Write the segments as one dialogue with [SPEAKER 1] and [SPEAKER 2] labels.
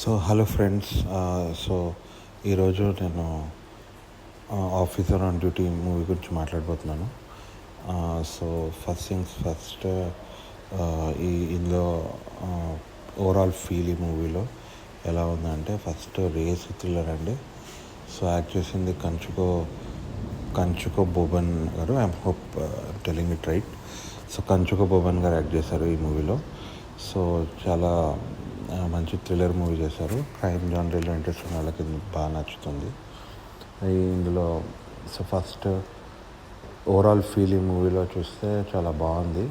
[SPEAKER 1] So hello friends so ఈరోజు నేను officer on duty movie గురించి మాట్లాడబోతున్నాను. సో ఫస్ట్ థింగ్స్ ఫస్ట్ ఈ ఇందులో uh, ఓవరాల్ ఫీల్ ఈ మూవీలో ఎలా ఉందంటే ఫస్ట్ రేస్ థ్రిల్లర్ అండి. సో యాక్ట్ చేసింది కంచుకో కంచుకో బొబన్ గారు. I'm hope telling it right so Kunchacko Boban గారు యాక్ట్ చేశారు ఈ మూవీలో సో చాలా మంచి థ్రిల్లర్ మూవీ చేశారు. క్రైమ్ జానరీలో ఇంట్రెస్ట్ ఉన్న వాళ్ళకి బాగా నచ్చుతుంది. ఇందులో సో ఫస్ట్ ఓవరాల్ ఫీల్ ఈ మూవీలో చూస్తే చాలా బాగుంది.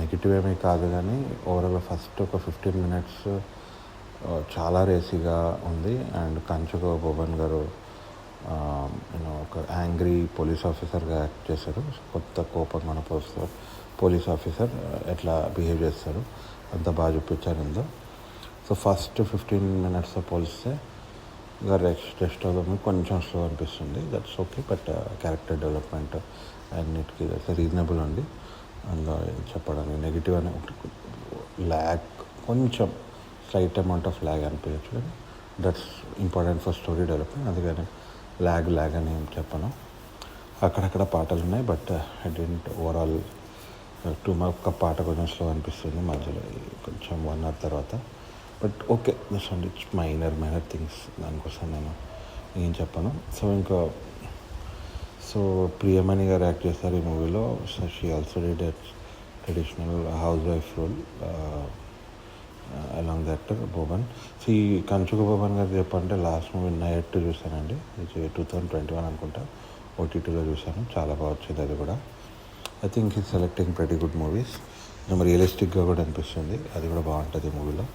[SPEAKER 1] నెగిటివ్ ఏమీ కాదు కానీ ఓవరాల్ ఫస్ట్ ఒక ఫిఫ్టీన్ మినిట్స్ చాలా రేసీగా ఉంది. అండ్ కంచుకో బోబన్ గారు ఒక యాంగ్రీ పోలీస్ ఆఫీసర్గా యాక్ట్ చేశారు. కొత్త కోపం మన పోస్తారు పోలీస్ ఆఫీసర్ uh, ఎట్లా బిహేవ్ చేస్తారు అంత బాగా చూపించారు ఇందులో. సో ఫస్ట్ ఫిఫ్టీన్ మినిట్స్తో పోలిస్తే ఇంకా రెస్ట్ రెస్ట్ కొంచెం స్లో అనిపిస్తుంది. That's okay but character development అన్నిటికీ రీజనబుల్ ఉంది. అందులో చెప్పడానికి నెగిటివ్ అనే ల్యాగ్ కొంచెం స్లైట్ అమౌంట్ ఆఫ్ ల్యాగ్ అనిపించచ్చు కానీ that's important for story development అందుకని ల్యాగ్ ల్యాగ్ అని ఏం చెప్పను. అక్కడక్కడ పాటలు ఉన్నాయి but I don't overall to mark పాట కొంచెం స్లో అనిపిస్తుంది మధ్యలో కొంచెం వన్ అవర్ తర్వాత. But okay this and it's minor minor things దానికోసం నేను ఏం చెప్పను. సో ఇంకా సో ప్రియమణి గారు యాక్ట్ చేస్తారు ఈ మూవీలో so she also did traditional house wife role along that Boban so ఈ కంచుక బోబన్ గారు చెప్పంటే లాస్ట్ మూవీ నైట్ చూశానండి. టూ థౌజండ్ ట్వంటీ వన్ అనుకుంటా. ఓటీటీలో చూశాను. చాలా బాగా వచ్చింది అది కూడా. ఐ థింక్ ఈ సెలెక్టింగ్ వెరీ గుడ్ మూవీస్ కొంచెం రియలిస్టిక్గా కూడా అనిపిస్తుంది. అది కూడా బాగుంటుంది ఈ మూవీలో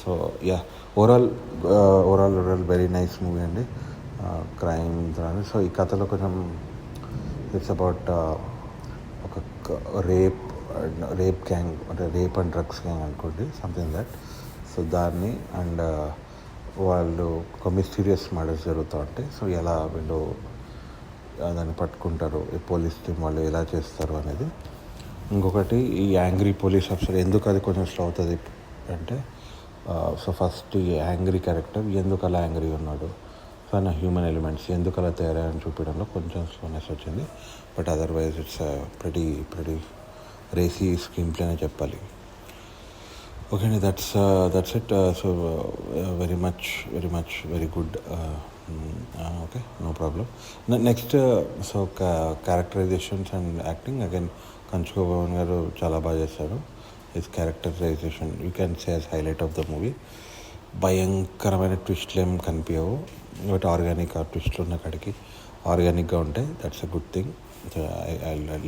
[SPEAKER 1] so yeah overall overall overall very nice movie అండి. Uh, క్రైమ్ సో ఈ కథలో కొంచెం ఇట్స్ అబౌట్ uh, ఒక రేప్ రేప్ గ్యాంగ్ అంటే రేప్ అండ్ డ్రగ్స్ గ్యాంగ్ అనుకోండి సంథింగ్ దట్ సో దాన్ని అండ్ uh, వాళ్ళు ఒక మిస్టీరియస్ మర్డర్స్ జరుగుతూ ఉంటాయి. సో ఎలా వీళ్ళు దాన్ని పట్టుకుంటారు ఈ పోలీస్ టీం వాళ్ళు ఎలా చేస్తారు అనేది. ఇంకొకటి ఈ యాంగ్రీ పోలీస్ ఆఫీసర్ ఎందుకు అది కొంచెం స్లో అవుతుంది అంటే సో ఫస్ట్ ఈ యాంగ్రీ క్యారెక్టర్ ఎందుకు అలా యాంగ్రీ ఉన్నాడు సో ఆయన హ్యూమన్ ఎలిమెంట్స్ ఎందుకు అలా తయారని చూపించడంలో కొంచెం స్లోనెస్ వచ్చింది. బట్ అదర్వైజ్ ఇట్స్ ప్రతి ప్రతి రేసీ స్క్రీన్ ప్లే అనే చెప్పాలి. ఓకే అండి that's that's it so very much very much very good okay no problem next so characterisations and acting again Kunchacko Boban గారు చాలా బాగా చేశారు. His characterisation you can say as highlight of the movie భయంకరమైన ట్విస్ట్లు ఏం కనిపించవు. But organic ఆ ట్విస్ట్లు ఉన్న కాడికి ఆర్గానిక్గా ఉంటాయి. That's a good thing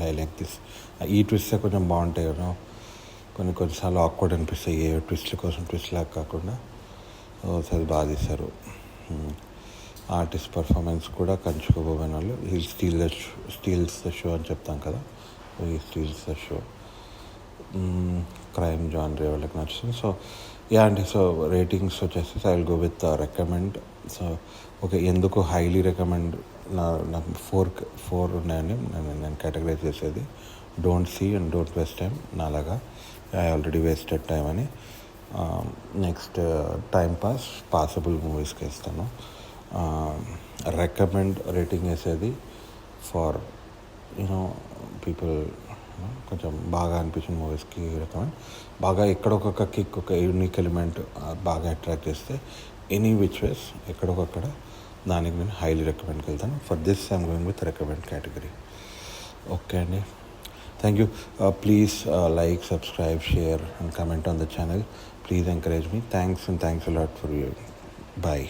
[SPEAKER 1] I like this ఈ ట్విస్టే కొంచెం బాగుంటాయి కదా కొన్ని కొన్నిసార్లు ఆక్వర్డ్ అనిపిస్తాయి ఏ ట్విస్ట్ల కోసం ట్విస్ట్ లాగా కాకుండా. సో అది బాగా తీశారు. Hmm. ఆర్టిస్ట్ పర్ఫార్మెన్స్ కూడా కంచుకోబోయిన వాళ్ళు. ఈ steal the show steals the show అని చెప్తాం కదా. ఈ steals the show. Crime genre వాళ్ళకి నచ్చింది. సో యా అండి సో రేటింగ్స్ వచ్చేసి I will go with recommend. So okay ఎందుకు హైలీ రికమెండ్? నా నాకు ఫోర్ ఫోర్ ఉన్నాయని నేను నేను కేటగరైజ్ చేసేది. Don't see and don't waste time. నాలాగా ఐ ఆల్రెడీ వేస్టెడ్ టైం అని. నెక్స్ట్ టైం పాస్ పాసిబుల్ మూవీస్కి ఇస్తాను రికమెండ్ రేటింగ్ వేసేది ఫార్ యూనో పీపుల్ కొంచెం బాగా అనిపించిన మూవీస్కి రికమెండ్ బాగా ఎక్కడొక కిక్ ఒక యూనిక్ ఎలిమెంట్ బాగా అట్రాక్ట్ చేస్తే ఎనీ విచ్ వేస్ ఎక్కడొకక్కడ దానికి నేను హైలీ రికమెండ్కి వెళ్తాను for this I'm going with recommend category okay అండి. Thank you please like subscribe share and comment on the channel please encourage me thanks and thanks a lot for you bye